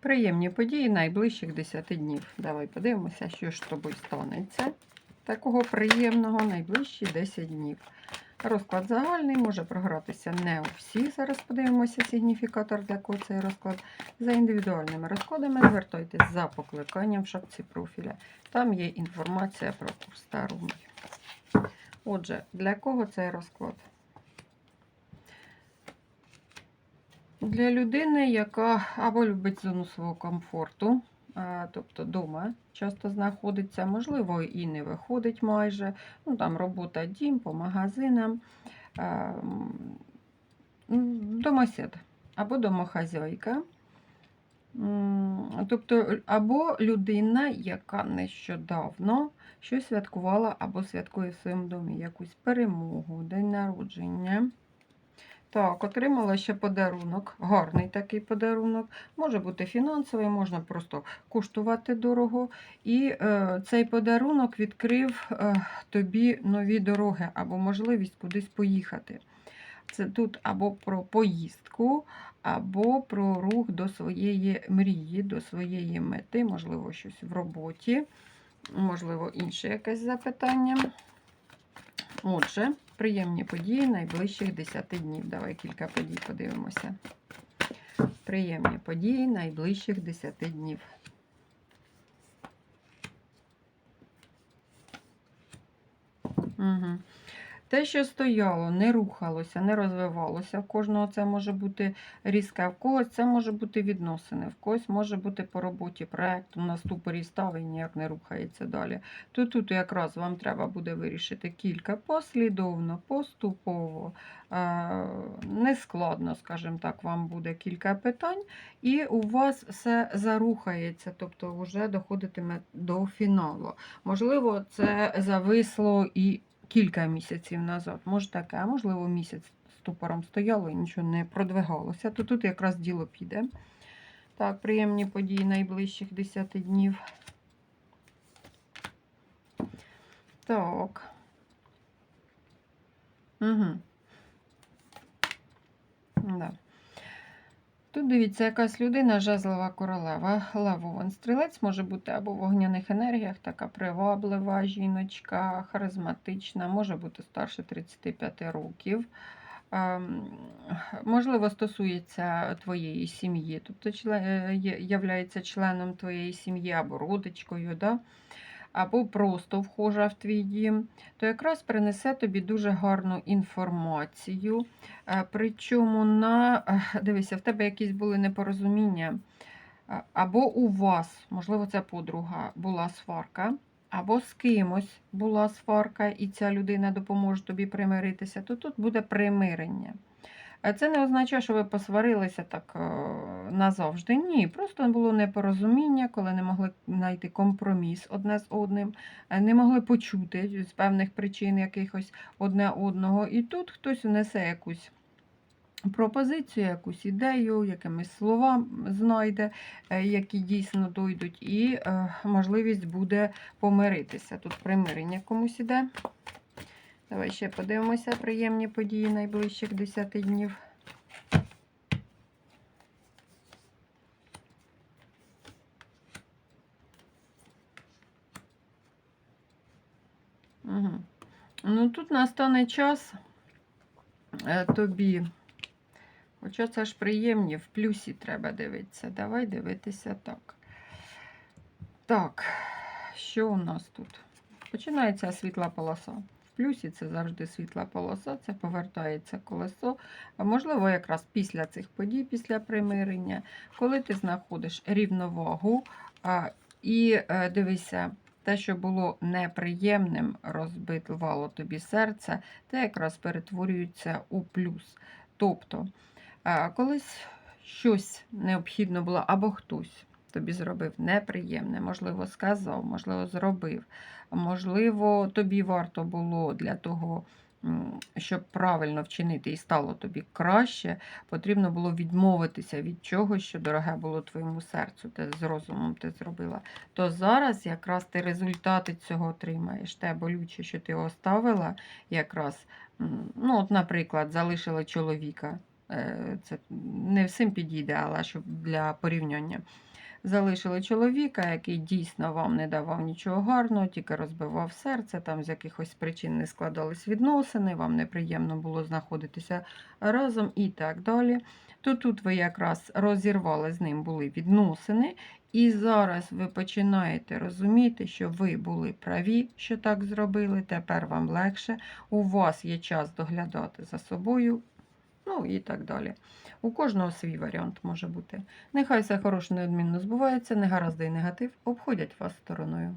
Приємні події найближчих 10 днів. Давай подивимося, що ж з тобою станеться. Такого приємного найближчі 10 днів. Розклад загальний може програтися не у всіх. Зараз подивимося сигніфікатор, для кого цей розклад. За індивідуальними розкладами звертайтесь за покликанням в шапці профіля. Там є інформація про курс Тарумі. Отже, для кого цей розклад? Для людини, яка або любить зону свого комфорту, е, тобто вдома часто знаходиться, можливо, і не виходить майже. Ну, там робота дім по магазинам, е, домосед або домохазяйка. Тобто, або людина, яка нещодавно щось святкувала або святкує в своєму домі, якусь перемогу, день народження. Так, отримала ще подарунок, гарний такий подарунок. Може бути фінансовий, можна просто коштувати дорого. І е, цей подарунок відкрив е, тобі нові дороги або можливість кудись поїхати. Це тут або про поїздку, або про рух до своєї мрії, до своєї мети, можливо, щось в роботі, можливо, інше якесь запитання. Отже, приємні події найближчих 10 днів. Давай кілька подій подивимося. Приємні події найближчих 10 днів. Угу. Те, що стояло, не рухалося, не розвивалося. В кожного це може бути різке, в когось це може бути відносини, в когось може бути по роботі проєкт, у нас ступорі став і ніяк не рухається далі. То тут якраз вам треба буде вирішити кілька послідовно, поступово, е, нескладно, скажімо так, вам буде кілька питань, і у вас все зарухається, тобто вже доходитиме до фіналу. Можливо, це зависло і кілька місяців назад. Може таке, а можливо, місяць ступором стояло і нічого не продвигалося. То тут якраз діло піде. Так, приємні події найближчих 10 днів. Так. Угу. Да. Тут дивіться, якась людина, жезлова королева, левован стрілець може бути або в вогняних енергіях, така приваблива жіночка, харизматична, може бути старше 35 років. Ем, Можливо, стосується твоєї сім'ї, тобто е, являється членом твоєї сім'ї або родичкою, да? Або просто вхожа в твій дім, то якраз принесе тобі дуже гарну інформацію. Е, Причому на е, дивися, в тебе якісь були непорозуміння, е, або у вас, можливо, це подруга, була сварка, або з кимось була сварка, і ця людина допоможе тобі примиритися, то тут буде примирення. Це не означає, що ви посварилися так е, назавжди. Ні, просто було непорозуміння, коли не могли знайти компроміс одне з одним, е, не могли почути з певних причин якихось одне одного. І тут хтось внесе якусь пропозицію, якусь ідею, якимись слова знайде, е, які дійсно дойдуть, і можливість буде помиритися. Тут примирення комусь іде. Давай ще подивимося приємні події найближчих 10 днів. Угу. Ну, тут настане час е, тобі. Хоча це ж приємні, в плюсі треба дивитися. Давай дивитися так. Так, що у нас тут? Починається світла полоса. Плюсі це завжди світла полоса, це повертається колесо. Можливо, якраз після цих подій, після примирення, коли ти знаходиш рівновагу і е, дивися, те, що було неприємним, розбивало тобі серце, те якраз перетворюється у плюс. Тобто, колись щось необхідно було, або хтось тобі зробив неприємне, можливо, сказав, можливо, зробив. Можливо, тобі варто було для того, щоб правильно вчинити і стало тобі краще, потрібно було відмовитися від чогось, що дороге було твоєму серцю, ти з розумом ти зробила. То зараз якраз ти результати цього отримаєш. Те болюче, що ти оставила, якраз, ну, от, наприклад, залишила чоловіка. Е, Це не всім підійде, але щоб для порівняння. Залишили чоловіка, який дійсно вам не давав нічого гарного, тільки розбивав серце, там з якихось причин не складались відносини, вам неприємно було знаходитися разом і так далі. То тут ви якраз розірвали з ним були відносини, і зараз ви починаєте розуміти, що ви були праві, що так зробили. Тепер вам легше. У вас є час доглядати за собою. Ну і так далі. У кожного свій варіант може бути. Нехай все хороше неодмінно збувається, негаразди і негатив обходять вас стороною.